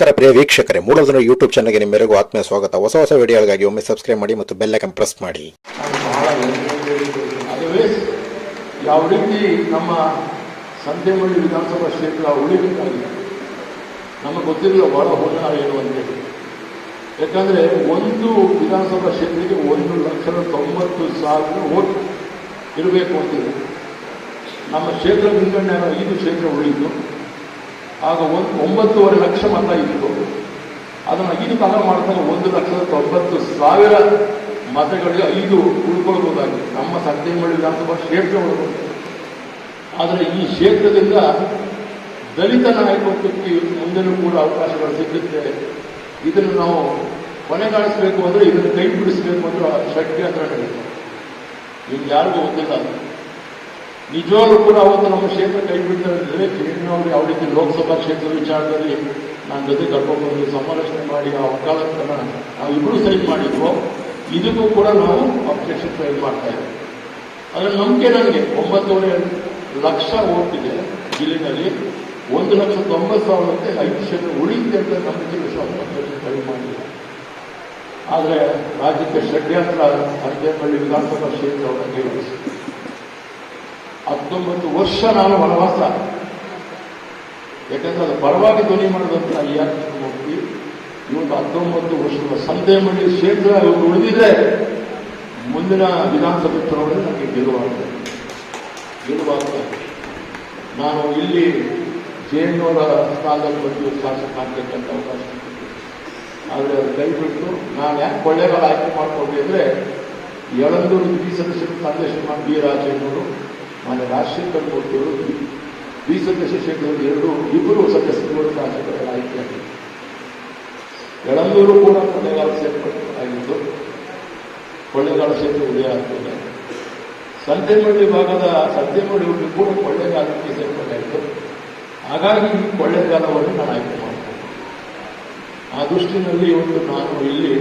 ನಮಸ್ಕಾರ ಪ್ರಿಯ ವೀಕ್ಷಕರೇ ಮೂಡೋದನ್ನು ಯೂಟ್ಯೂಬ್ ಚಾನಲ್ಗೆ ನಿಮ್ಮೆಲ್ಲರಿಗೂ ಆತ್ಮೀಯ ಸ್ವಾಗತ. ಹೊಸ ಹೊಸ ವಿಡಿಯೋಗಳಿಗಾಗಿ ಒಮ್ಮೆ ಸಬ್ಸ್ಕ್ರೈಬ್ ಮಾಡಿ ಮತ್ತು ಬೆಲ್ ಐಕನ್ ಪ್ರೆಸ್ ಮಾಡಿ. ಯಾವ ರೀತಿ ನಮ್ಮ ಸಂತೆಮಳ್ಳಿ ವಿಧಾನಸಭಾ ಕ್ಷೇತ್ರ ಉಳಿಬೇಕಾಗಿದೆ? ನಮಗೆ ಗೊತ್ತಿರಲಿಲ್ಲ ಬಹಳ ಹೋದ ಏನು ಅಂತೇಳಿ ಯಾಕಂದರೆ ಒಂದು ವಿಧಾನಸಭಾ ಕ್ಷೇತ್ರಕ್ಕೆ ಒಂದು ಲಕ್ಷದ ತೊಂಬತ್ತು ಸಾವಿರ ಓಟ್ ಇರಬೇಕು ಅಂತಿದೆ ನಮ್ಮ ಕ್ಷೇತ್ರ ವಿಂಗಡಣೆ ಐದು ಕ್ಷೇತ್ರ ಉಳಿಯಿತು. ಆಗ ಒಂದು ಒಂಬತ್ತುವರೆ ಲಕ್ಷ ಮತ ಇತ್ತು. ಅದನ್ನು ಐದು ಕಾಲ ಮಾಡಿದಾಗ ಒಂದು ಲಕ್ಷದ ತೊಂಬತ್ತು ಸಾವಿರ ಮತಗಳಿಗೆ ಐದು ಉಳ್ಕೊಳ್ಬೋದಾಗಿದೆ ನಮ್ಮ ಸಂತೆಮಳ್ಳಿ ವಿಧಾನಸಭಾ ಕ್ಷೇತ್ರ ಉಳ್ಕೊಳ್ಬೋದು ಆದರೆ ಈ ಕ್ಷೇತ್ರದಿಂದ ದಲಿತ ನಾಯಕತ್ವಕ್ಕೆ ಮುಂದೆನೂ ಕೂಡ ಅವಕಾಶಗಳು ಸಿಗುತ್ತೆ ಇದನ್ನು ನಾವು ಕೊನೆಗಾಣಿಸಬೇಕು ಅಂದರೆ ಇದನ್ನು ಕೈ ಬಿಡಿಸಬೇಕು ಅಂದ್ರೆ ಹತ್ರ ನಡೀತು ನಿಮ್ಗೆ ಯಾರಿಗೂ ಗೊತ್ತಿಲ್ಲ. ನಿಜವಾಗ್ಲೂ ಕೂಡ ಅವತ್ತು ನಮ್ಮ ಕ್ಷೇತ್ರ ಕೈ ಬಿಡ್ತಾರೆ ಜೇಡಿನವರು ಯಾವ ರೀತಿ ಲೋಕಸಭಾ ಕ್ಷೇತ್ರ ವಿಚಾರದಲ್ಲಿ ನಾನು ಜೊತೆ ಕರ್ಕೊಂಡು ಸಮಾಲೋಚನೆ ಮಾಡಿ ಆ ವಕಾಲತ್ತನ್ನು ನಾವು ಇಬ್ಬರು ಸೈನ್ ಮಾಡಿದ್ವು, ಇದಕ್ಕೂ ಕೂಡ ನಾವು ಅಬ್ಜೆಕ್ಷನ್ ಫೈಲ್ ಮಾಡ್ತಾ ಇದ್ದೀವಿ ಅದರ ನಂಬಿಕೆ ನನಗೆ ಒಂಬತ್ತುವರೆ ಲಕ್ಷ ಓಟ್ ಜಿಲ್ಲೆಯಲ್ಲಿ ಒಂದು ಲಕ್ಷ ತೊಂಬತ್ತು ಸಾವಿರಕ್ಕೆ ಐದು ಕ್ಷೇತ್ರ ಉಳಿಯುತ್ತೆ ಅಂತ ನಂಬಿಕೆ ವಿಶ್ವಾಸ ಅಬ್ಜೆಕ್ಷನ್ ಫೈಲ್ ಮಾಡಿಲ್ಲ ಆದರೆ ರಾಜ್ಯಕ್ಕೆ ಷಡ್ಯಂತ್ರ ಸಂಜೆಪಳ್ಳಿ ವಿಧಾನಸಭಾ ಕ್ಷೇತ್ರವನ್ನು ನಿರ್ವಹಿಸಿ ಹತ್ತೊಂಬತ್ತು ವರ್ಷ ನಾನು ವನವಾಸ. ಯಾಕಂದ್ರೆ ಅದು ಪರವಾಗಿ ಧ್ವನಿ ಮಾಡಿದಂಥ ಈ ಮೂರ್ತಿ ಇವತ್ತು ಹತ್ತೊಂಬತ್ತು ವರ್ಷದ ಸಂತೆಮಳ್ಳಿ ಕ್ಷೇತ್ರ ಇವರು ಉಳಿದಿದೆ ಮುಂದಿನ ವಿಧಾನಸಭೆ ಚುನಾವಣೆ ನನಗೆ ಗೆಲುವಾಗುತ್ತೆ ಗೆಲುವಾಗ್ತದೆ. ನಾನು ಇಲ್ಲಿ ಜೇನವರ ಸ್ಥಾನದಲ್ಲಿ ಬಂದು ಶಾಸಕ ಆಗ್ತಕ್ಕಂಥ ಅವಕಾಶ. ಆದರೆ ಅದು ಕೈ ಬಿಟ್ಟು ನಾನು ಯಾಕೆ ಕೊಳ್ಳೇಗಾಲ ಆಯ್ಕೆ ಮಾಡ್ಕೊಂಡೆ ಅಂದರೆ, ಯಳಂದೂರು ದ್ವಿ ಸದಸ್ಯರು ಸಂದೇಶ ಮಾಡಿ ಬಿ ರಾಜೇನವರು ಮಾನ್ಯ ರಾಜಶೇಖರ್ ಮೂರ್ತಿಯವರು ಬಿ ಸದಸ್ಯ ಶೇಖರ್ ಎರಡು, ಇಬ್ಬರು ಸದಸ್ಯರುಗಳು ಶಾಸಕರ ಆಯ್ಕೆಯಾಗಿದೆ. ಯಳಂದೂರು ಕೂಡ ಕೊಳ್ಳೇಗಾಲ ಸೇರ್ಪಡೆಯಾಗಿದ್ದು, ಕೊಳ್ಳೆಗಾಲ ಕ್ಷೇತ್ರ ಉದಯ ಆಗ್ತದೆ. ಸಂತೆಮಳ್ಳಿ ಭಾಗದ ಸಂತೆಮಳ್ಳಿ ಹುಡುಗಿ ಕೂಡ ಕೊಳ್ಳೇಗಾಲಕ್ಕೆ ಸೇರ್ಪಡೆಯಾಯಿತು ಹಾಗಾಗಿ ಕೊಳ್ಳೆಗಾಲವನ್ನು ನಾನು ಆಯ್ಕೆ ಮಾಡ್ತೇನೆ. ಆ ದೃಷ್ಟಿನಲ್ಲಿ ಇವತ್ತು ನಾನು ಇಲ್ಲಿ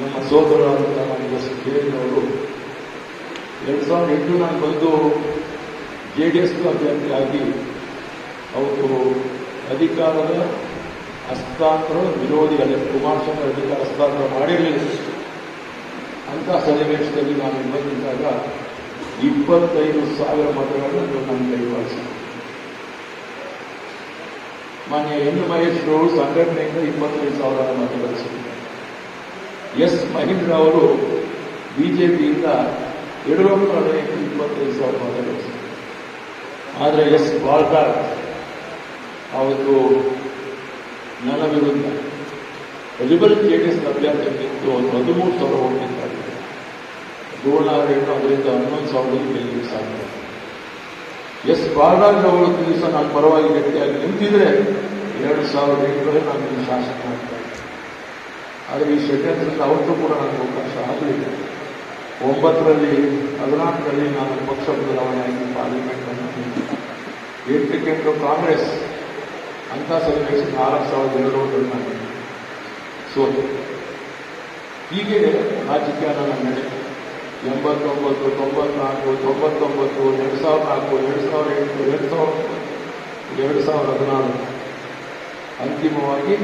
ನಮ್ಮ ಸೋದರ ಅಂತ ನಮ್ಮ ಸುಖೇನವರು ಎರಡು ಸಾವಿರದ ಎಂಟು ನಾನು ಬಂದು ಜೆ ಡಿ ಎಸ್ ಅಭ್ಯರ್ಥಿಯಾಗಿ ಅವರು ಅಧಿಕಾರದ ಹಸ್ತಾಂತರ ವಿರೋಧಿಗಳೇ ಕುಮಾರಸ್ವಾಮಿ ಅಧಿಕಾರ ಹಸ್ತಾಂತರ ಮಾಡಿರಲಿಲ್ಲ ಅಂತ ಸನ್ನಿವೇಶದಲ್ಲಿ ನಾನು ಬಂದಿದ್ದಾಗ ಇಪ್ಪತ್ತೈದು ಸಾವಿರ ಮತಗಳನ್ನು ನನ್ನ ಕೈವಾಡಿಸಿದೆ ಮಾನ್ಯ ಎನ್ ಮಹೇಶ್ರವರು ಸಂಘಟನೆಯಿಂದ ಇಪ್ಪತ್ತೈದು ಸಾವಿರ ಮತ ಗಳಿಸಿದ್ದಾರೆ ಎಸ್ ಮಹೇಂದ್ರ ಅವರು ಬಿಜೆಪಿಯಿಂದ ಯಡಿಯೂರಪ್ಪ ಇಪ್ಪತ್ತೈದು ಸಾವಿರ ಮತ ಆದರೆ ಎಸ್ ಬಾಳ್ಕಾರ್ ಅವತ್ತು ನನ್ನ ವಿರುದ್ಧ ಲಿಬರಲ್ ಜೆ ಡಿ ಎಸ್ ಅಭ್ಯರ್ಥಿಗಿತ್ತು ಒಂದು ಹದಿಮೂರು ಸಾವಿರ ಓಟಿದ್ದಾರೆ ಧೂಳಾರೇನು ಅದರಿಂದ ಹನ್ನೊಂದು ಸಾವಿರದಲ್ಲಿ ಗೆಲ್ಲಲಿಕ್ಕೆ ಸಾಧ್ಯ. ಎಸ್ ಬಾಲರಾಜ್ ಅವರು ದಿವಸ ನಾನು ಪರವಾಗಿ ಗಟ್ಟಿಯಾಗಿ ನಿಂತಿದ್ರೆ ಎರಡು ಸಾವಿರದ ಎಂಟರಲ್ಲಿ ನಾನು ಶಾಸಕ ಆಗ್ತಾ ಇದ್ದೆ ಆದರೆ ಈ ಷಡ್ಯಂತ್ರದಿಂದ ಅವತ್ತು ಕೂಡ ನನಗೆ ಅವಕಾಶ ಆಗಲಿಲ್ಲ. ಒಂಬತ್ತರಲ್ಲಿ, ಹದಿನಾಲ್ಕರಲ್ಲಿ ನಾನು ಪಕ್ಷ ಬದಲಾವಣೆ ಆಗಿ ಪಾರ್ಲಿಮೆಂಟ್ ಎಂಟಕ್ಕೆ ಟಿಕೆಟ್ ಕಾಂಗ್ರೆಸ್, ಅಂತ ಸನ್ನಿವೇಶ ನಾಲ್ಕು ಸಾವಿರದ ಎರಡರಲ್ಲಿ ನಾನು ಸೋತೆ ಹೀಗೆ ರಾಜಕೀಯ ನನ್ನ ನಡೆ. ಎಂಬತ್ತೊಂಬತ್ತು, ತೊಂಬತ್ನಾಲ್ಕು, ತೊಂಬತ್ತೊಂಬತ್ತು, ಎರಡು ಸಾವಿರದ ನಾಲ್ಕು ಎರಡು ಸಾವಿರದ ಎಂಟು, ಎರಡು ಸಾವಿರದ ಎರಡು ಸಾವಿರದ ಹದಿನಾಲ್ಕು ಅಂತಿಮವಾಗಿ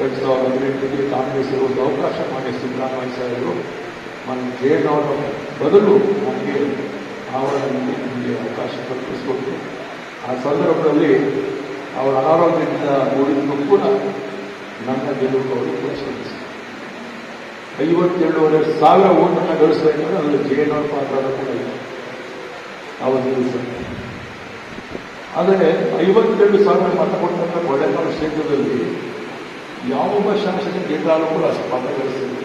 ಎರಡು ಸಾವಿರದ ಹದಿನೆಂಟರಲ್ಲಿ ಕಾಂಗ್ರೆಸ್ ಒಂದು ಅವಕಾಶ ಮಾಡಿ ಸಿದ್ದರಾಮಯ್ಯ ಸಾಹೇಬರು. ನನ್ನ ಜೇನವರ ಬದಲು ನಮಗೆ ಅವರನ್ನು ನನಗೆ ಅವಕಾಶ ಕಲ್ಪಿಸಿಕೊಟ್ಟು ಆ ಸಂದರ್ಭದಲ್ಲಿ ಅವರ ಅನಾರೋಗ್ಯದಿಂದ ಉಳಿದು ಕೂಡ ನನ್ನ ಗೆಲುವು ಅವರು ಕೂಡ ಪುರಸ್ಕರಿಸಿದರು ಐವತ್ತೇಳುವರೆ ಸಾವಿರ ಓಟನ್ನು ಗಳಿಸಬೇಕಂದ್ರೆ ಅದರಲ್ಲಿ ಜೇನವರ ಪಾತ್ರ ಕೂಡ ಇದೆ ದಿವಸ. ಆದರೆ ಐವತ್ತೆರಡು ಸಾವಿರ ಮತ ಕೊಟ್ಟಂಥ ಕೊಳ್ಳೇಗಾಲ ಕ್ಷೇತ್ರದಲ್ಲಿ ಯಾವೊಬ್ಬ ಶಾಸಕ ಗೆದ್ದಾலும் ಕೂಡ ಅಷ್ಟು ಮತ ಗಳಿಸಿದೆ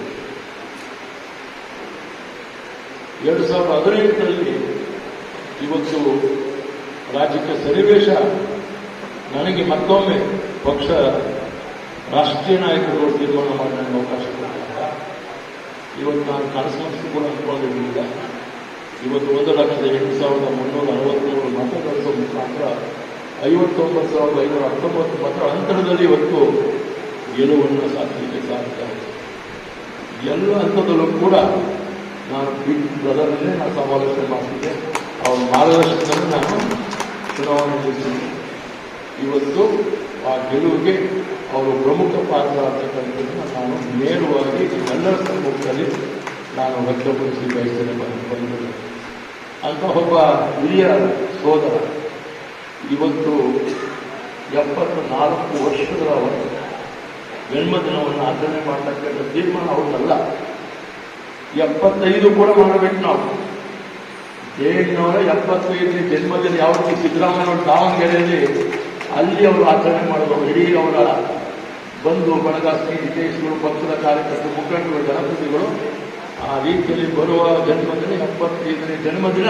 ಎರಡು ಸಾವಿರದ ಹದಿನೆಂಟರಲ್ಲಿ ಇವತ್ತು ರಾಜ್ಯಕ್ಕೆ ಸನ್ನಿವೇಶ, ನನಗೆ ಮತ್ತೊಮ್ಮೆ ಪಕ್ಷ ರಾಷ್ಟ್ರೀಯ ನಾಯಕರು ತೀರ್ಮಾನ ಮಾಡಿ ನನಗೆ ಅವಕಾಶ ಇವತ್ತು ನಾನು ಕನಸು ಕೂಡ ಅಂದ್ಕೊಂಡಿರಲಿಲ್ಲ ಇವತ್ತು ಒಂದು ಲಕ್ಷದ ಎಂಟು ಸಾವಿರದ ಮುನ್ನೂರ ಅರವತ್ತ್ಮೂರು ಮತ ಗಳಿಸೋ ಮುಖಾಂತರ ಐವತ್ತೊಂಬತ್ತು ಸಾವಿರದ ಐನೂರ ಹತ್ತೊಂಬತ್ತು ಮತ ಅಂತರದಲ್ಲಿ ಇವತ್ತು ಗೆಲುವನ್ನು ಸಾಧಿಸಲಿಕ್ಕೆ ಸಾಧ್ಯ. ಎಲ್ಲ ಹಂತದಲ್ಲೂ ಕೂಡ ನಾನು ಬ್ರದರ್ನೇ ನಾನು ಸಮಾಲೋಚನೆ ಮಾಡ್ತಿದ್ದೆ. ಅವ್ರ ಮಾರ್ಗದರ್ಶನದಲ್ಲಿ ನಾನು ಚುನಾವಣೆ ನಿಲ್ಲಿಸಿದ್ದೆ ಇವತ್ತು ಆ ಗೆಲುವಿಗೆ ಅವರು ಪ್ರಮುಖ ಪಾತ್ರ ಅಂತಕ್ಕಂಥದ್ದನ್ನು ನಾನು ನೇರವಾಗಿ ಎಲ್ಲರ ಸಮ್ಮುಖದಲ್ಲಿ ನಾನು ವ್ಯಕ್ತಪಡಿಸಿ ಬಯಸ್ತೇನೆ ಬಂದು. ಬಂದರು ಅಂತ ಒಬ್ಬ ಹಿರಿಯ ಸೋದರ ಇವತ್ತು ಎಪ್ಪತ್ತು ನಾಲ್ಕು ವರ್ಷಗಳ ಜನ್ಮದಿನವನ್ನು ಆಚರಣೆ ಮಾಡ್ತಕ್ಕಂಥ ತೀರ್ಮಾನ ಅವ್ರದ್ದಲ್ಲ. ಎಪ್ಪತ್ತೈದು ಕೂಡ ಮಾಡಬೇಕು ನಾವು. ಏಳ್ನೂರ ಎಪ್ಪತ್ತೈದನೇ ಜನ್ಮದಿನ ಯಾವತ್ತು ಸಿದ್ದರಾಮಯ್ಯನವರು ದಾವಣಗೆರೆಯಲ್ಲಿ, ಅಲ್ಲಿ ಅವರು ಆಚರಣೆ ಮಾಡೋದು ಇಡೀ ಅವರ ಬಂಧು, ಬಳಗ ಸ್ನೇಹಿತರು ಪಕ್ಷದ ಕಾರ್ಯಕರ್ತರು, ಮುಖಂಡರು ಜನಪ್ರತಿಗಳು ಆ ರೀತಿಯಲ್ಲಿ ಬರುವ ಜನ್ಮದಿನ, ಎಪ್ಪತ್ತೈದನೇ ಜನ್ಮದಿನ,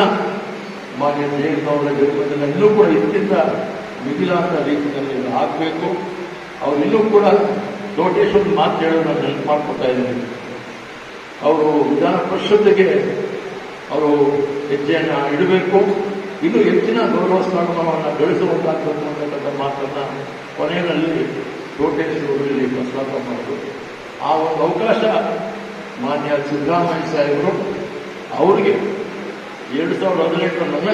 ಮಾನ್ಯ ಜಯಣ್ಣವರ ಜನ್ಮದಿನ ಇನ್ನೂ ಕೂಡ ಇದಕ್ಕಿಂತ ಮಿಗಿಲಾದ ರೀತಿಯಲ್ಲಿ ಆಗಬೇಕು. ಅವರು ಇನ್ನೂ ಕೂಡ ನೋಟಿಸ್ ಮಾತು ಹೇಳೋದು ನಾನು ನೆನಪು ಮಾಡ್ಕೊಳ್ತಾ ಇದ್ದೀನಿ. ಅವರು ವಿಧಾನ ಪರಿಷತ್ತಿಗೆ ಅವರು ಹೆಜ್ಜೆಯನ್ನು ಇಡಬೇಕು. ಇನ್ನೂ ಹೆಚ್ಚಿನ ಗೌರವ ಸ್ಥಾನಮಾನವನ್ನು ಗಳಿಸುವಂತಾಗಬೇಕು ಅಂತಕ್ಕಂಥ ಮಾತನ್ನು ಕೊನೆಯಲ್ಲಿ ಇಲ್ಲಿ ಪ್ರಸ್ತಾಪ ಮಾಡಿದರು ಆ ಒಂದು ಅವಕಾಶ ಮಾನ್ಯ ಸಿದ್ದರಾಮಯ್ಯ ಸಾಹೇಬರು ಅವರಿಗೆ ಎರಡು ಸಾವಿರದ ಹದಿನೆಂಟರ ನನ್ನ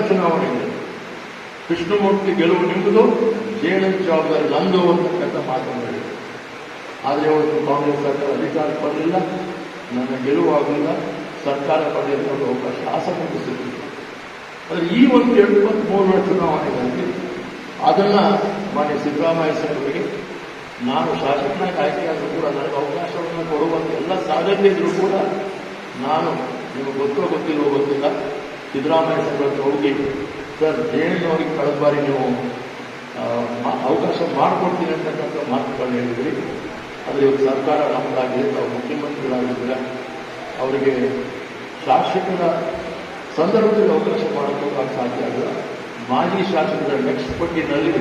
ಇದೆ ಕೃಷ್ಣಮೂರ್ತಿ ಗೆಲುವು ನಿಮ್ಮದು ಜೇನು ಜವಾಬ್ದಾರಿ ನಂದು ಅಂತಕ್ಕಂಥ ಮಾತನ್ನು ಹೇಳಿದರು. ಆದರೆ ಅವತ್ತು ಕಾಂಗ್ರೆಸ್ ಸರ್ಕಾರ ಅಧಿಕಾರ ಬರಲಿಲ್ಲ ನನ್ನ ಗೆಲುವಾಗಲಿಲ್ಲ ಸರ್ಕಾರ ಪಡೆಯಲು ಅವಕಾಶ ಆಸಕ್ತಿ ಸಿಗುತ್ತೆ ಆದರೆ ಈ ಒಂದು ಎಪ್ಪತ್ಮೂರರ ಚುನಾವಣೆಗಳಲ್ಲಿ ಅದನ್ನು ಮಾನ್ಯ ಸಿದ್ದರಾಮಯ್ಯ ಸಾಹೇಬರಿಗೆ ನಾನು ಶಾಸಕನಾಗಿ ಆಯ್ಕೆಯಾದರೂ ಕೂಡ ನನಗೆ ಅವಕಾಶವನ್ನು ಕೊಡುವಂಥ ಎಲ್ಲ ಸಾಧ್ಯತೆ ಇದ್ರೂ ಕೂಡ ನಾನು ನಿಮಗೆ ಗೊತ್ತೋ ಗೊತ್ತಿಲ್ಲವೋ ಗೊತ್ತಿಲ್ಲ. ಸಿದ್ದರಾಮಯ್ಯ ಸಾಹೇಬ್ರ ಹೋಗಿ, ಸರ್ ಜೇನಿನವರಿಗೆ ಕಳೆದ ಬಾರಿ ನೀವು ಅವಕಾಶ ಮಾಡಿಕೊಡ್ತೀನಿ ಅಂತಕ್ಕಂಥ ಮಾತುಗಳನ್ನ ಹೇಳಿದ್ರಿ. ಆದರೆ ಇವರು ಸರ್ಕಾರ ನಮ್ಮದಾಗಿದೆ ತಾವು ಮುಖ್ಯಮಂತ್ರಿಗಳಾಗಿದ್ದಾರೆ ಅವರಿಗೆ ಶಾಸಕರ ಸಂದರ್ಭದಲ್ಲಿ ಅವಕಾಶ ಮಾಡಿಕೊಡೋಕೆ ಸಾಧ್ಯ ಆಗಿಲ್ಲ. ಮಾಜಿ ಶಾಸಕರ ನೆಕ್ಸ್ಟ್ ಪಟ್ಟಿನಲ್ಲಿ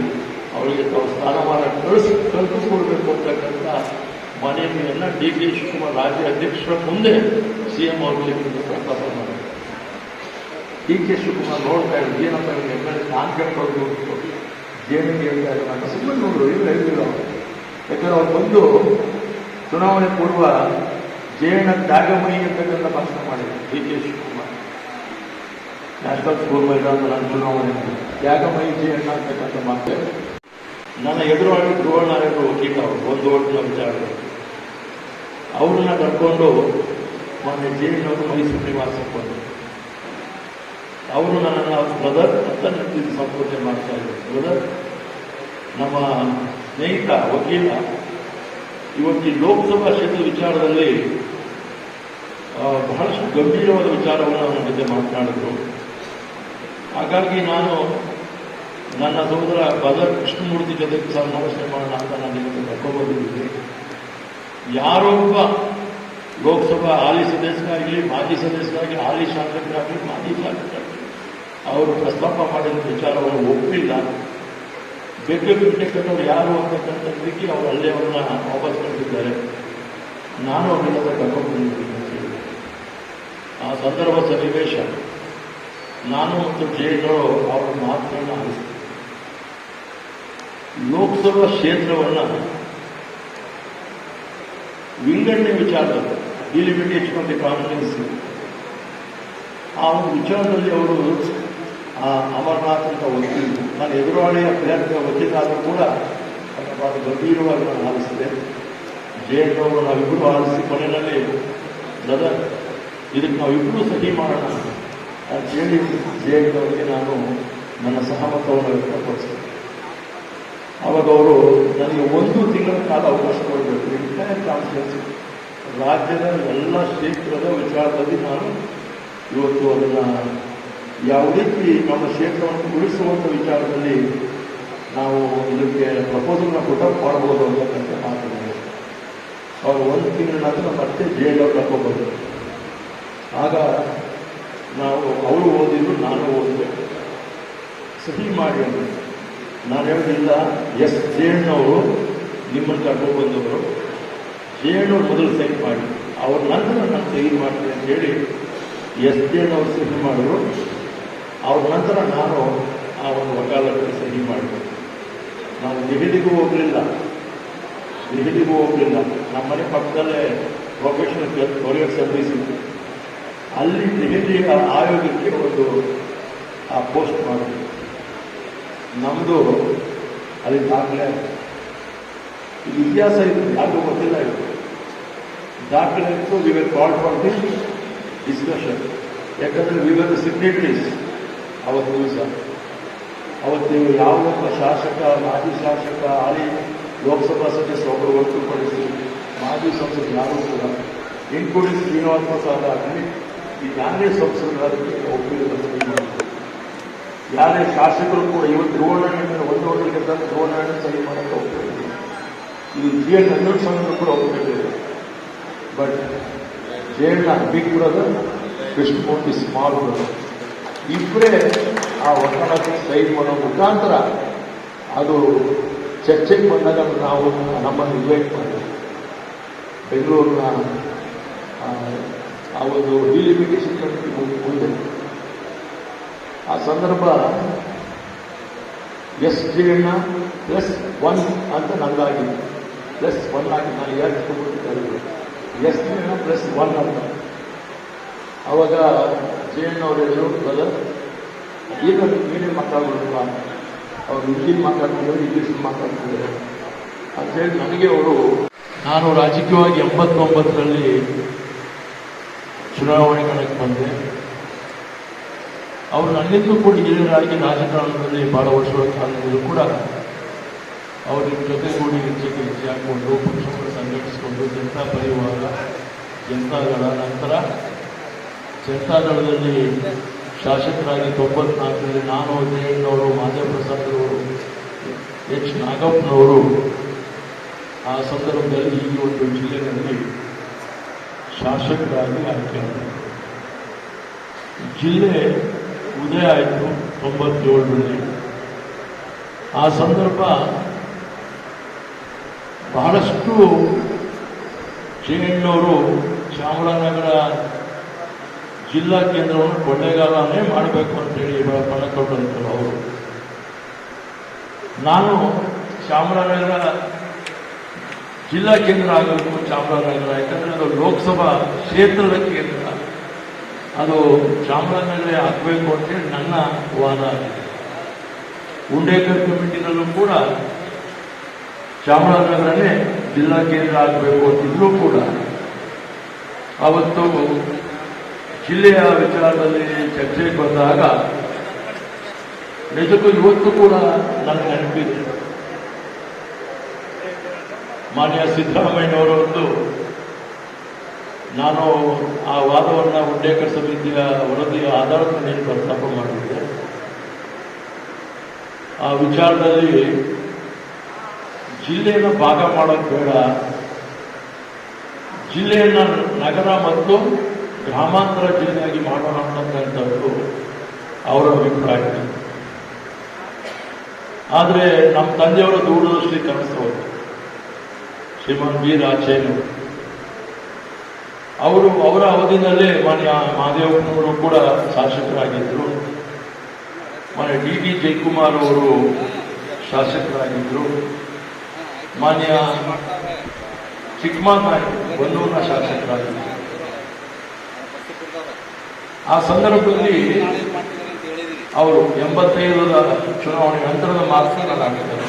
ಅವರಿಗೆ ತಾವು ಸ್ಥಾನಮಾನ ಕಳಿಸಿ ಕಲ್ಪಿಸಿಕೊಡ್ಬೇಕು ಅಂತಕ್ಕಂಥ ಮನವಿಯನ್ನು ಡಿ ಕೆ ಶಿವಕುಮಾರ್ ರಾಜ್ಯ ಅಧ್ಯಕ್ಷರ ಮುಂದೆ ಸಿ ಎಂ ಅವರಿಗೆ ಪ್ರಸ್ತಾಪ ಮಾಡಿದ್ದಾರೆ ಡಿ ಕೆ ಶಿವಕುಮಾರ್ ನೋಡ್ತಾ ಇದ್ರು ಏನಪ್ಪ ಇವ್ರಿಗೆ ನಾನು ಕೇಳ್ಕೊಳ್ಬೇಕು ಜೇನಿಗೆ ಹೇಳ್ತಾ ಇದ್ದಾರೆ ಸುಮ್ಮನೆ ನೋಡೋರು ಇಲ್ಲ ಹೇಳಿಲ್ಲ ಯಾಕಂದ್ರೆ ಅವ್ರು ಬಂದು ಚುನಾವಣೆ ಪೂರ್ವ ಜೇಣ ತ್ಯಾಗಮಯಿ ಅಂತಕ್ಕಂಥ ಭಾಷಣ ಮಾಡಿದ್ರು. D K Shivakumar. National school ಮೈದಾನ ನಾನು ಚುನಾವಣೆ ತ್ಯಾಗಮಯಿ ಜೇಣ ಅಂತಕ್ಕಂಥ ಮಾತು. ನನ್ನ ಎದುರಾಳಿ ಧ್ರುವನಾರಾಯಣರು ವಕೀಲ ಅವರು, ಒಂದು ಓಟಿನ ವಿಚಾರ ಅವ್ರನ್ನ ಕರ್ಕೊಂಡು ಮೊನ್ನೆ ಜೇನವರು ಮೈಸೂರು ನಿವಾಸಕ್ಕೆ ಬಂದರು. ಅವರು ನನ್ನನ್ನು ಬ್ರದರ್ ಅಂತ ನಿಂತಿದ್ದು ಸಂಪೂರ್ಣ ಮಾಡ್ತಾ ಇದ್ದರು. ಬ್ರದರ್ ನಮ್ಮ ಸ್ನೇಹಿತ, ವಕೀಲ, ಇವತ್ತು ಈ ಲೋಕಸಭಾ ಕ್ಷೇತ್ರದ ವಿಚಾರದಲ್ಲಿ ಬಹಳಷ್ಟು ಗಂಭೀರವಾದ ವಿಚಾರವನ್ನು ನನ್ನ ಜೊತೆ ಮಾತನಾಡಿದ್ರು. ಹಾಗಾಗಿ ನಾನು ನನ್ನ ಸಹೋದರ ಬದರ್ ಕೃಷ್ಣಮೂರ್ತಿ ಜೊತೆ ಸಮಾಲೋಚನೆ ಮಾಡೋಣ ಅಂತ ನಾನು ಇವತ್ತು ಕರ್ಕೊಬಂದಿದ್ದೀನಿ ಯಾರೊಬ್ಬ ಲೋಕಸಭಾ ಹಾಲಿ ಸದಸ್ಯರಾಗಲಿ, ಮಾಜಿ ಸದಸ್ಯರಾಗಲಿ, ಹಾಲಿ ಶಾಸಕರಾಗಲಿ, ಮಾಜಿ ಶಾಸಕರಾಗಲಿ, ಅವರು ಪ್ರಸ್ತಾಪ ಮಾಡಿದ ವಿಚಾರವನ್ನು ಒಪ್ಪಿಲ್ಲ. ಬೆಕ್ಕೆ ಬಿಟ್ಟಕ್ಕಂಥವ್ರು ಯಾರು ರೀತಿ ಅವರು ಅಲ್ಲೇ ಅವ್ರನ್ನ ವಾಪಸ್ ಕಳಿಸಿದ್ದಾರೆ. ನಾನು ಅವರಿಂದ ಕರ್ಕೊಂಡು ಬಂದಿದ್ದೀನಿ. ಆ ಸಂದರ್ಭ ಸನ್ನಿವೇಶ. ನಾನು ಮತ್ತು ಜೇಗಳು ಅವರ ಮಾತುಗಳನ್ನ ಆಲಿಸ್ತೀನಿ ಲೋಕಸಭಾ ಕ್ಷೇತ್ರವನ್ನು ವಿಂಗಡಣೆ ವಿಚಾರದಲ್ಲಿ ಡಿಲಿಮಿಟೇಷನ್ ಆಫ್ ದಿ ಕಾನ್ಸ್ಟಿಟ್ಯೂನ್ಸಿ ಆ ಒಂದು ವಿಚಾರದಲ್ಲಿ ಅವರು ಆ ಅಮರನಾಥ್ ಅಂತ ವಕೀಲ ನಾನು ಎದುರಾಳಿ ಪ್ರಯತ್ನ ವಕೀಲರಾದರೂ ಕೂಡ ಅದನ್ನು ಬಹಳ ಗಂಭೀರವಾಗಿ ನಾನು ಆಲಿಸಿದೆ. ಜೆಎನ್ರವರು ನಾವಿಬ್ಬರು ಆಲಿಸಿ ಕೊನೆಯಲ್ಲಿ ಬ್ರದರ್ ಇದಕ್ಕೆ ನಾವಿಬ್ಬರು ಸಹಿ ಮಾಡೋಣ ಅಂತ ಹೇಳಿ ಅವರಿಗೆ ನಾನು ನನ್ನ ಸಹಮತವನ್ನು ವ್ಯಕ್ತಪಡಿಸಿದೆ. ಅವಾಗ ಅವರು ನನಗೆ ಒಂದು ತಿಂಗಳ ಕಾಲ ಅವಕಾಶ ಕೊಡಬೇಕು. ಎಂಟನೇ ಕಾನ್ಫರೆನ್ಸ್ ರಾಜ್ಯದ ಎಲ್ಲ ಕ್ಷೇತ್ರದ ವಿಚಾರದಲ್ಲಿ ನಾನು ಇವತ್ತು ಅದನ್ನು ಯಾವ ರೀತಿ ನಮ್ಮ ಕ್ಷೇತ್ರವನ್ನು ಉಳಿಸುವಂಥ ವಿಚಾರದಲ್ಲಿ ನಾವು ಇದಕ್ಕೆ ಪ್ರಪೋಸಲ್ನ ಕೊಟ್ಟ ಮಾಡ್ಬೋದು ಅಂತಕ್ಕಂಥ ಮಾತನಾಡಿದರು ಅವರು ಒಂದು ತಿಂಗಳ ನಂತರ ಮತ್ತೆ ಜೈಲು ಕರ್ಕೊಬೋದು. ಆಗ ನಾವು ಅವರು ಓದಿದ್ರು ನಾನು ಓದಿದೆ ಸಹಿ ಮಾಡಿ ಅಂತ ನಾನು ಹೇಳೋದಿಲ್ಲ, ಎಸ್ ಜೇಣ್ಣವರು ನಿಮ್ಮನ್ನು ಕರ್ಕೊಂಡು ಬಂದವರು. ಜೇಣ್ಣವ್ರು ಮೊದಲು ಸಹಿ ಮಾಡಿ. ಅವ್ರ ನಂತರ ನಾನು ಸಹಿ ಮಾಡ್ತೀನಿ ಅಂತ ಹೇಳಿ ಎಸ್ ಜೇಣ್ಣವ್ರು ಸಹಿ ಮಾಡಿದ್ರು. ಅವ್ರ ನಂತರ ನಾನು ಆ ಒಂದು ವಕಾಲಕ್ಕೆ ಸಹಿ ಮಾಡಿದೆ. ನಾವು ದೆಹಲಿಗೂ ಹೋಗಲಿಲ್ಲ. ದೆಹಲಿಗೂ ಹೋಗಲಿಲ್ಲ. ನಮ್ಮ ಮನೆ ಪಕ್ಕದಲ್ಲೇ ಪ್ರೊಫೆಷನಲ್ ಕೊರಿಯರ್ ಸರ್ವಿಸ್ ಇತ್ತು. ಅಲ್ಲಿ ದೆಹಲಿಯ ಆಯೋಗಕ್ಕೆ ಒಂದು, ಆ ಪೋಸ್ಟ್ ಮಾಡಿದ್ವಿ ನಮ್ಮದು ಅಲ್ಲಿ ದಾಖಲೆ ಇದು ಇತಿಹಾಸ ಇತ್ತು, ಯಾರಿಗೂ ಗೊತ್ತಿಲ್ಲ ಇತ್ತು ದಾಖಲೆ ಇತ್ತು we were call for the discussion ಯಾಕಂದರೆ ವಿ ವೆರ್ ಸಿಗ್ನೇಟರೀಸ್ ಅವತ್ತು ದಿವಸ ಅವತ್ತು ಯಾವುದೊಬ್ಬ ಶಾಸಕ, ಮಾಜಿ ಶಾಸಕ, ಹಾಲಿ ಲೋಕಸಭಾ ಸದಸ್ಯ ಒಬ್ಬರು ಹೊರತುಪಡಿಸಿ ಮಾಜಿ ಸಂಸದ ಯಾರು ಕೂಡ ಇನ್ಕ್ಲೂಡಿಂಗ್ ಶ್ರೀನಿವಾಸ ಪ್ರಸಾದ್ ಆಗಲಿ, ಈ ಯಾರೇ ಸಂಸದರಾಗಲಿ ಒಪ್ಪಿಗೆ ಯಾರೇ ಶಾಸಕರು ಕೂಡ ಇವತ್ತು ಧ್ರುವನಾರಾಯಣ ಒಂದು ವರ್ಷಕ್ಕೆ ಗೆದ್ದಾಗ ಸರಿ ಸಹಿ ಮಾಡೋಕ್ಕೆ ಒಪ್ಪಿಗೆ ಇದು ಜಿ ಎನ್ ರಂಗಸ್ವಾಮಿ ಕೂಡ ಒಪ್ಪಿಗೆ but J N big brother, Krishnamurthy, small brother. ಇಬ್ಬರೇ ಆ ಒತ್ತಡಕ್ಕೆ ಸೈನ್ ಮಾಡೋ ಮುಖಾಂತರ ಅದು ಚರ್ಚೆಗೆ ಬಂದಾಗ ನಾವು ನಮ್ಮನ್ನು ಇನ್ವೈಟ್ ಮಾಡಿದ್ವಿ ಬೆಂಗಳೂರಿನ ಆ, ಒಂದು ಡಿಲಿಮಿಟೇಷನ್ ಕಮಿಟಿ ಮುಂದೆ ಆ ಸಂದರ್ಭ ಎಸ್ ಜೀರ್ಣ ಪ್ಲಸ್ ಒನ್ ಅಂತ ನಂದಾಗಿದೆ ಪ್ಲಸ್ ಒನ್ ಆಗಿ ನಾನು ತಗೊಂಡಿದ್ದಾರೆ ಎಸ್ ಜೀರ್ಣ ಪ್ಲಸ್ ಒನ್ ಅಂತ. ಅವಾಗ ಜೆ ಎನ್ ಅವರು ಹೇಳಿದ್ರು ಬ್ರದರ್ ಈಗ ಮೀಡಿಯಂ ಮಾತಾಡೋದಿಲ್ಲ ಅವ್ರು ಹಿಂದಿ ಮಾತಾಡ್ತಿದ್ರು ಇಂಗ್ಲೀಷ್ ಮಾತಾಡ್ತಿದ್ರು ಅಂತೇಳಿ ನನಗೆ ಅವರು, ನಾನು ರಾಜಕೀಯವಾಗಿ ಎಂಬತ್ತೊಂಬತ್ತರಲ್ಲಿ ಚುನಾವಣೆಗಳಿಗೆ ಬಂದೆ. ಅವರು ನನ್ನಿಂದಲೂ ಕೂಡ ಹಿರಿಯರಾಗಿ ರಾಜಕಾರಣದಲ್ಲಿ ಭಾಳ ವರ್ಷಗಳ ಕಾಲದಲ್ಲೂ ಕೂಡ ಅವರ ಜೊತೆಗೂಡಿ ಹೆಜ್ಜೆ ಹೆಜ್ಜೆ ಹಾಕೊಂಡು ಪಕ್ಷಗಳು ಸಂಘಟಿಸಿಕೊಂಡು ಜನತಾ ಪರಿವಾರ ಜನತಾದಳ ನಂತರ ಜನತಾದಳದಲ್ಲಿ ಶಾಸಕರಾಗಿ ತೊಂಬತ್ನಾಲ್ಕರಲ್ಲಿ ನಾನು ಜಯಣ್ಣವರು ಮಾಧವಪ್ರಸಾದ್ ಅವರು ಎಚ್. ನಾಗಪ್ಪನವರು. ಆ ಸಂದರ್ಭದಲ್ಲಿ ಈ ಒಂದು ಜಿಲ್ಲೆಯಲ್ಲಿ ಶಾಸಕರಾಗಿ ಆಯ್ಕೆಯಾದರು ಜಿಲ್ಲೆ ಉದಯ ಆಯಿತು ತೊಂಬತ್ತೇಳರಲ್ಲಿ. ಆ ಸಂದರ್ಭ ಬಹಳಷ್ಟು ಜಯಣ್ಣವರು ಚಾಮರಾಜನಗರ ಜಿಲ್ಲಾ ಕೇಂದ್ರವನ್ನು ಕೊಳ್ಳೆಗಾಲನೇ ಮಾಡಬೇಕು ಅಂತೇಳಿ ಪಣ ತೊಟ್ಟಂತರು ಅವರು. ನಾನು ಚಾಮರಾಜನಗರ ಜಿಲ್ಲಾ ಕೇಂದ್ರ ಆಗಬೇಕು, ಚಾಮರಾಜನಗರ, ಯಾಕಂದ್ರೆ ಅದು ಲೋಕಸಭಾ ಕ್ಷೇತ್ರದ ಕೇಂದ್ರ. ಅದು ಚಾಮರಾಜನಗರ ಆಗಬೇಕು ಅಂತೇಳಿ ನನ್ನ ವಾದ ಉಂಡೇಕರ್ ಕಮಿಟಿನಲ್ಲೂ ಕೂಡ ಚಾಮರಾಜನಗರನೇ ಜಿಲ್ಲಾ ಕೇಂದ್ರ ಆಗಬೇಕು ಅಂತಿದ್ರೂ ಕೂಡ, ಅವತ್ತು ಜಿಲ್ಲೆಯ ವಿಚಾರದಲ್ಲಿ ಚರ್ಚೆಗೆ ಬಂದಾಗ ನಿಜಕ್ಕೂ ಇವತ್ತು ಕೂಡ ನನಗೆ ನೆನಪಿದೆ. ಮಾನ್ಯ ಸಿದ್ದರಾಮಯ್ಯನವರೊಂದು ನಾನು ಆ ವಾದವನ್ನು ಉಲ್ಲೇಖ ಸಮಿತಿಯ ವರದಿಯ ಆಧಾರದ ಮೇಲೆ ಪ್ರಸ್ತಾಪ ಮಾಡಿದ್ದೆ. ಆ ವಿಚಾರದಲ್ಲಿ ಜಿಲ್ಲೆಯನ್ನು ಭಾಗ ಮಾಡೋಕ್ಕೆ ಬೇಡ. ಜಿಲ್ಲೆಯನ್ನು ನಗರ ಮತ್ತು ಗ್ರಾಮಾಂತರ ಜಿಲ್ಲೆಯಾಗಿ ಮಾಡೋಣ ಅವರ ಅಭಿಪ್ರಾಯ ಆದರೆ ನಮ್ಮ ತಂದೆಯವರ ದೂರದೃಷ್ಟಿ ಕನಸವರು ಶ್ರೀಮನ್ ಬಿ ರಾಜೇನವರು ಅವರು ಅವರ ಅವಧಿನಲ್ಲೇ ಮಾನ್ಯ ಮಹಾದೇವಪ್ಪನವರು ಕೂಡ ಶಾಸಕರಾಗಿದ್ದರು ಮಾನ್ಯ ಡಿ ಡಿ ಜಯಕುಮಾರ್ ಅವರು ಶಾಸಕರಾಗಿದ್ದರು ಮಾನ್ಯ ಚಿಕ್ಕಮಾನ್ ನಾಯ್ಕ ಬನ್ನೂರಿನ ಶಾಸಕರಾಗಿದ್ದರು ಆ ಸಂದರ್ಭದಲ್ಲಿ ಅವರು ಎಂಬತ್ತೈದರ ಚುನಾವಣೆ ನಂತರದ ಮಾತನಾಡಿದ್ದಾರೆ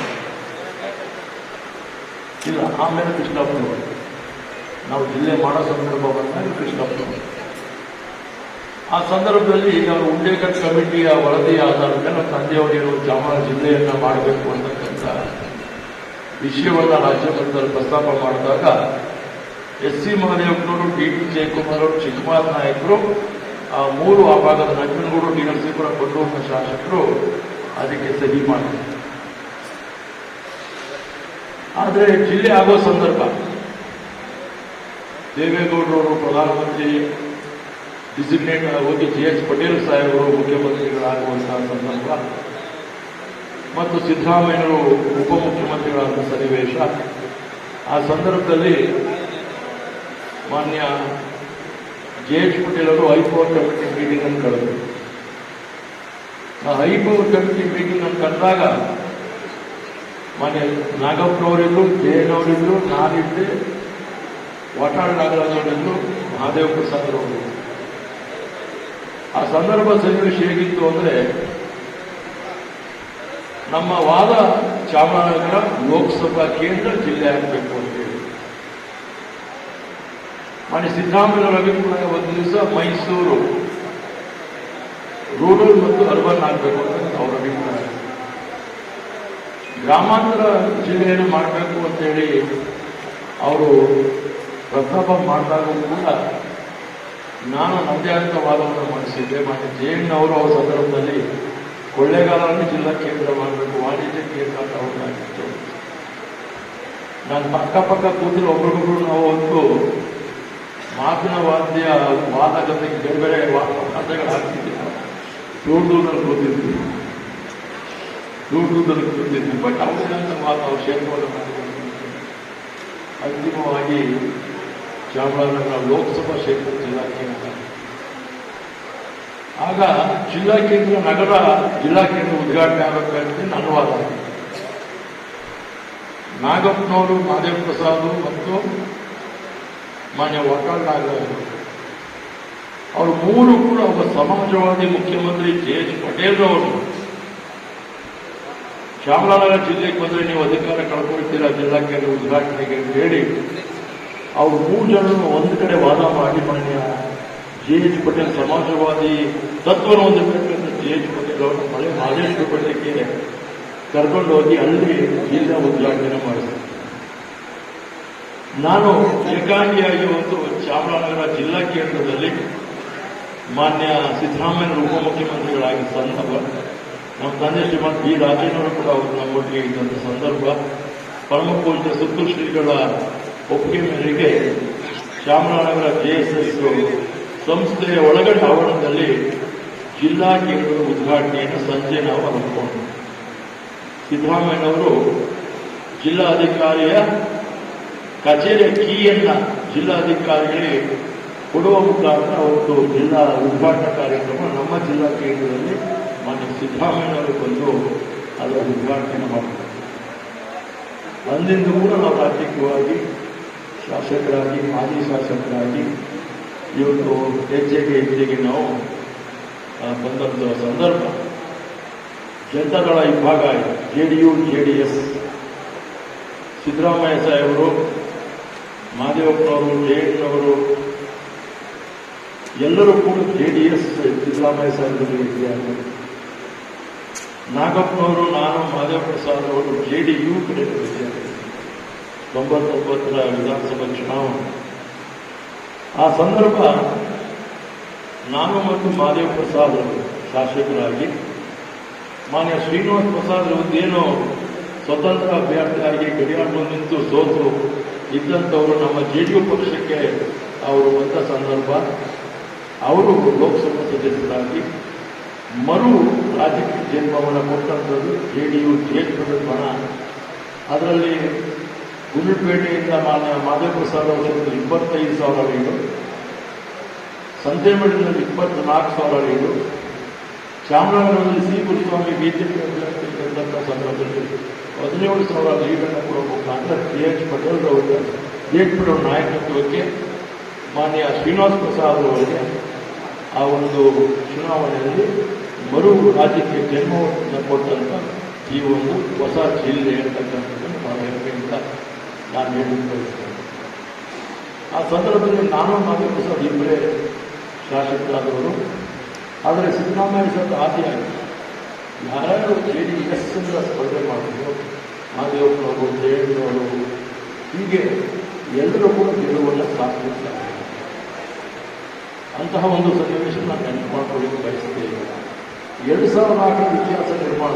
ಇಲ್ಲ ಆಮೇಲೆ ಕೃಷ್ಣಪ್ಪನವರು ನಾವು ಜಿಲ್ಲೆ ಮಾಡೋ ಸಂದರ್ಭ ಬಂದಾಗ ಕೃಷ್ಣಪ್ಪನವರು ಆ ಸಂದರ್ಭದಲ್ಲಿ ನಾವು ಉಲ್ಲೇಖ ಕಮಿಟಿಯ ವರದಿಯ ಆಧಾರದ ಮೇಲೆ ನಮ್ಮ ತಂದೆಯವರು ಚಾಮರಾಜ ಜಿಲ್ಲೆಯನ್ನು ಮಾಡಬೇಕು ಅಂತಕ್ಕಂಥ ವಿಷಯವನ್ನು ರಾಜ್ಯ ಮಟ್ಟದಲ್ಲಿ ಪ್ರಸ್ತಾಪ ಮಾಡಿದಾಗ ಎಸ್ ಸಿ ಮಹದೇವಪ್ಪನವರು ಡಿ ಟಿ ಜಯಕುಮಾರ್ ಅವರು ಚಿಕ್ಕಮಾರ್ ನಾಯಕರು ಆ ಮೂರು ಆ ಭಾಗದ ನಂಜನಗೂಡು ಡಿ ಸಿಪುರ ಕೊಲ್ಲೂರಿನ ಶಾಸಕರು ಅದಕ್ಕೆ ಸಹಿ ಮಾಡಿದರು. ಆದರೆ ಜಿಲ್ಲೆ ಆಗೋ ಸಂದರ್ಭ, ದೇವೇಗೌಡರವರು ಪ್ರಧಾನಮಂತ್ರಿ ಡಿಸಿಗ್ನೇಟ್ ಹೋಗಿ ಜಿ ಎಚ್ ಪಟೇಲ್ ಸಾಹೇಬರು ಮುಖ್ಯಮಂತ್ರಿಗಳಾಗುವಂತಹ ಸಂದರ್ಭ, ಮತ್ತು ಸಿದ್ದರಾಮಯ್ಯರು ಉಪಮುಖ್ಯಮಂತ್ರಿಗಳಾದ ಸನ್ನಿವೇಶ, ಆ ಸಂದರ್ಭದಲ್ಲಿ ಮಾನ್ಯ ಜೆ ಎಚ್ ಪಟೇಲ್ ಅವರು ಹೈಪವರ್ ಕಮಿಟಿ ಮೀಟಿಂಗ್ ಅನ್ನು ಕರೆದರು ಆ ಹೈಪವರ್ ಕಮಿಟಿ ಮೀಟಿಂಗ್ ಅನ್ನು ಕರೆದಾಗ ಮನೆ ನಾಗಪ್ಪನವರಿದ್ರು ಜಯನವರಿದ್ರು ನಾನಿದ್ದೆ. ವಾಟಾಳ್ ನಾಗರಾಜವರಿದ್ರು ಮಹಾದೇವ ಪ್ರಸಾದ್ ಅವರು ಆ ಸಂದರ್ಭ ಸನ್ನಿವೇಶ ಹೇಗಿತ್ತು ಅಂದ್ರೆ ನಮ್ಮ ವಾದ ಚಾಮರಾಜನಗರ ಲೋಕಸಭಾ ಕೇಂದ್ರ ಜಿಲ್ಲೆ ಆಗಬೇಕು ಅಂತೇಳಿ ಮಾನ್ಯ ಸಿದ್ದರಾಮಯ್ಯವರ ಅಭಿಪ್ರಾಯ ಒಂದು ದಿವಸ ಮೈಸೂರು ರೂರಲ್ ಮತ್ತು ಅರ್ಬನ್ ಆಗಬೇಕು ಅಂತ ಅವರ ಅಭಿಪ್ರಾಯ. ಗ್ರಾಮಾಂತರ ಜಿಲ್ಲೆಯನ್ನು ಮಾಡಬೇಕು ಅಂತೇಳಿ ಅವರು ಪ್ರಸ್ತಾಪ ಮಾಡಿದಾಗೂ ಕೂಡ ನಾನು ನಮ್ಮದೇ ವಾದವನ್ನು ಮಂಡಿಸಿದ್ದೆ. ಮತ್ತು ಜೇಣ್ಣವರು ಅವರ ಸಂದರ್ಭದಲ್ಲಿ ಕೊಳ್ಳೇಗಾಲವನ್ನು ಜಿಲ್ಲಾ ಕೇಂದ್ರ ಮಾಡಬೇಕು, ವಾಣಿಜ್ಯ ಕೇಂದ್ರ ಅಂತ ಅವ್ರನ್ನಾಗಿತ್ತು ನಾನು ಪಕ್ಕಪಕ್ಕ ಪಕ್ಕ ಕೂತಿರೋ ಒಬ್ಬರಿಗೊಬ್ರು ನಾವು ಒಂದು ಮಾತಿನ ವಾದ್ಯ ವಾದ ಜೊತೆಗೆ ಬೇರೆ ಬೇರೆ ವಾದ್ಯಗಳು ವಾದಗಳು ಹಾಕ್ತಿದ್ವಿ ದೂರ ದೂರದಲ್ಲಿ ಕೂತಿದ್ವಿ ದೂರ ದೂರದಲ್ಲಿ ಕೂತಿದ್ವಿ ಬಟ್ ಅವ್ರದಂತ ಮಾತು ಅವ್ರು ಮಾಡಿದ್ರು ಅಂತಿಮವಾಗಿ ಚಾಮರಾಜನಗರ ಲೋಕಸಭಾ ಕ್ಷೇತ್ರ ಜಿಲ್ಲಾ ಕೇಂದ್ರ ಆಗ ಜಿಲ್ಲಾ ಕೇಂದ್ರ ನಗರ ಜಿಲ್ಲಾ ಕೇಂದ್ರ ಉದ್ಘಾಟನೆ ಆಗಬೇಕಂತ ನನ್ನ ವಾದ ನಾಗಪ್ಪನವರು ಮಹದೇವ್ ಪ್ರಸಾದ್ ಮತ್ತು ಮಾನ್ಯ ವಟಾಳ್ ನಾಗರಾಜ್ ಅವರು ಮೂರು ಕೂಡ ಒಬ್ಬ ಸಮಾಜವಾದಿ ಮುಖ್ಯಮಂತ್ರಿ ಜೆ ಎಚ್ ಪಟೇಲ್ ಅವರು ಚಾಮರಾಜನಗರ ಜಿಲ್ಲೆಗೆ ಬಂದರೆ ನೀವು ಅಧಿಕಾರ ಕಳ್ಕೊಳ್ತೀರಾ ಜಿಲ್ಲಾ ಕೇಂದ್ರ ಉದ್ಘಾಟನೆಗೆ ಅಂತ ಹೇಳಿ ಅವ್ರು ಮೂರು ಜನರು ಒಂದು ಕಡೆ ವಾದ ಮಾಡಿ ಮಾನ್ಯ ಜೆ ಎಚ್ ಪಟೇಲ್ ಸಮಾಜವಾದಿ ತತ್ವವನ್ನು ಹೊಂದಬೇಕಂತ ಜೆ ಎಚ್ ಪಟೇಲ್ ಅವರು ಮಳೆ ಮಹದೇಶ್ವರ ಬೆಟ್ಟಕ್ಕೆ ಕರ್ಕೊಂಡು ಹೋಗಿ ಅಲ್ಲಿ ಜಿಲ್ಲಾ ಉದ್ಘಾಟನೆ ಮಾಡಿದ್ರು ನಾನು ಏಕಾಂಗಿಯಾಗಿ ಒಂದು ಚಾಮರಾಜನಗರ ಜಿಲ್ಲಾ ಕೇಂದ್ರದಲ್ಲಿ ಮಾನ್ಯ ಸಿದ್ದರಾಮಯ್ಯ ಉಪಮುಖ್ಯಮಂತ್ರಿಗಳಾಗಿದ್ದ ಸಂದರ್ಭ, ನಮ್ಮ ತಂದೆ ಶ್ರೀಮಂತ್ ಬಿ. ರಾಜೇಂದ್ರ ಕೂಡ ಅವರು ನಮ್ಮೊಟ್ಟಿಗೆ ಇದ್ದಂಥ ಸಂದರ್ಭ, ಪರಮ ಪೂಜ್ಯ ಸುತ್ತು ಶ್ರೀಗಳ ಒಪ್ಪಿಗೆ ಮೇರೆಗೆ ಚಾಮರಾಜನಗರ ಜೆಎಸ್ಎಸ್ ಸಂಸ್ಥೆಯ ಒಳಗಡೆ ಆವರಣದಲ್ಲಿ ಜಿಲ್ಲಾ ಕೇಂದ್ರದ ಉದ್ಘಾಟನೆಯನ್ನು ಸಂಜೆ ನಾವು ಹಮ್ಮಿಕೊಂಡ್ರು ಸಿದ್ದರಾಮಯ್ಯನವರು ಜಿಲ್ಲಾಧಿಕಾರಿಯ ಕಚೇರಿಯ ಕೀಯನ್ನ ಜಿಲ್ಲಾಧಿಕಾರಿಗಳಿಗೆ ಕೊಡುವ ಮುಖಾಂತರ ಒಂದು ಜಿಲ್ಲಾ ಉದ್ಘಾಟನಾ ಕಾರ್ಯಕ್ರಮ ನಮ್ಮ ಜಿಲ್ಲಾ ಕೇಂದ್ರದಲ್ಲಿ ಮಾನ್ಯ ಸಿದ್ದರಾಮಯ್ಯನವರು ಬಂದು ಅದರ ಉದ್ಘಾಟನೆ ಮಾಡ್ತಾರೆ. ಅಂದಿಂದ ಕೂಡ ನಾವು ರಾಜಕೀಯವಾಗಿ ಶಾಸಕರಾಗಿ, ಮಾಜಿ ಶಾಸಕರಾಗಿ ಇವತ್ತು ಹೆಜ್ಜೆಗೆ ಹೆಜ್ಜೆಗೆ ನಾವು ಬಂದಂಥ ಸಂದರ್ಭ. ಜನತಾದಳ ವಿಭಾಗ J D U, J D S. Siddaramaiah ಸಾಹೇಬರು ಮಾದೇವಪ್ಪನವರು ಜಯಣ್ಣವರು ಎಲ್ಲರೂ ಕೂಡ ಜೆ ಡಿ ಎಸ್ ಸಿದ್ದರಾಮಯ್ಯ ಸಾಹೇಬರು ಇದ್ದಾರೆ ನಾಗಪ್ಪನವರು, ನಾನು ಮಾದೇವ ಪ್ರಸಾದ್ ಅವರು, ಜೆ ಡಿ ಯು ಕಡೆ ತೊಂಬತ್ತೊಂಬತ್ತರ ವಿಧಾನಸಭಾ ಚುನಾವಣೆ. ಆ ಸಂದರ್ಭ ನಾನು ಮತ್ತು ಮಾದೇವ ಪ್ರಸಾದ್ ಅವರು ಶಾಸಕರಾಗಿ, ಮಾನ್ಯ ಶ್ರೀನಿವಾಸ್ ಪ್ರಸಾದ್ ಏನು ಸ್ವತಂತ್ರ ಅಭ್ಯರ್ಥಿಯಾಗಿ ಗಡಿಯಾಡಲು ನಿಂತು ಸೋತು ಇದ್ದಂಥವರು ನಮ್ಮ ಜೆ ಡಿ ಯು ಪಕ್ಷಕ್ಕೆ ಅವರು ಬಂದ ಸಂದರ್ಭ, ಅವರು ಲೋಕಸಭಾ ಸದಸ್ಯರಾಗಿ ಮರು ರಾಜಕೀಯ ಜನ್ಮವನ್ನು ಕೊಟ್ಟಂಥದ್ದು ಜೆ ಡಿ ಯು ಜೇಷ್ಠದ ಬಣ ಅದರಲ್ಲಿ ಗುಂಡ್ಲುಪೇಟೆಯಿಂದ ಮಾನ್ಯ ಮಾಧವ ಪ್ರಸಾದ್ ಅವರಿಂದ ಇಪ್ಪತ್ತೈದು ಸಾವಿರ ಲೀಡು ಸಂತೇಮಠದಲ್ಲಿ ಇಪ್ಪತ್ನಾಲ್ಕು ಸಾವಿರ ಲೀಡು ಚಾಮರಾಜನಗರದಲ್ಲಿ ಸಿ ಗುರುಸ್ವಾಮಿ ಬಿಜೆಪಿ ಅಭ್ಯರ್ಥಿ ಗೆದ್ದಂಥ ಸಂದರ್ಭದಲ್ಲಿ ಹದಿನೇಳು ಸಾವಿರ ಲೀಡನ್ನು ಕೊಡಬೇಕು ಮುಖಾಂತರ ಕೆ ಎಚ್ ಪಟೇಲ್ ಅವರಿಗೆ ಜಿ ಎಚ್ ಪಟೇಲ್ ನಾಯಕತ್ವಕ್ಕೆ ಮಾನ್ಯ ಶ್ರೀನಿವಾಸ್ ಪ್ರಸಾದ್ ಅವರಿಗೆ ಆ ಒಂದು ಚುನಾವಣೆಯಲ್ಲಿ ಮರು ರಾಜ್ಯಕ್ಕೆ ಜನ್ಮವನ್ನು ಕೊಟ್ಟಂತ ಈ ಒಂದು ಹೊಸ ಜಿಲ್ಲೆ ಅಂತಕ್ಕಂಥದ್ದನ್ನು ಬಹಳ ಹೆಮ್ಮೆಯಿಂದ ನಾನು ಬಯಸ್ತೇನೆ. ಆ ಸಂದರ್ಭದಲ್ಲಿ ನಾನು ಮಾತ್ರ ಪ್ರಸಾದ್ ಇಬ್ಬರೇ ಶಾಸಕರಾದವರು. ಆದರೆ ಸಿದ್ದರಾಮಯ್ಯ ಸಹ ಆದಿಯಾಗಿ ಯಾರ್ಯಾರು ಜೆ ಡಿ ಎಸ್ ಸ್ಪರ್ಧೆ ಮಾಡಿದ್ರು ಮಾದೇವಪ್ಪನವರು ಜಯಣ್ಣವರು ಹೀಗೆ ಎಲ್ಲರೂ ಕೂಡ ಗೆಲುವನ್ನು ಸಾಧಿಸಿದ್ದಾರೆ ಅಂತಹ ಒಂದು ಸನ್ನಿವೇಶ ನಾನು ನೆನಪು ಮಾಡ್ಕೊಳ್ಳಿಕ್ಕೆ ಬಯಸ್ತೇನೆ. ಎರಡು ಸಾವಿರದ ನಾಲ್ಕರ ಇತಿಹಾಸ ನಿರ್ಮಾಣ.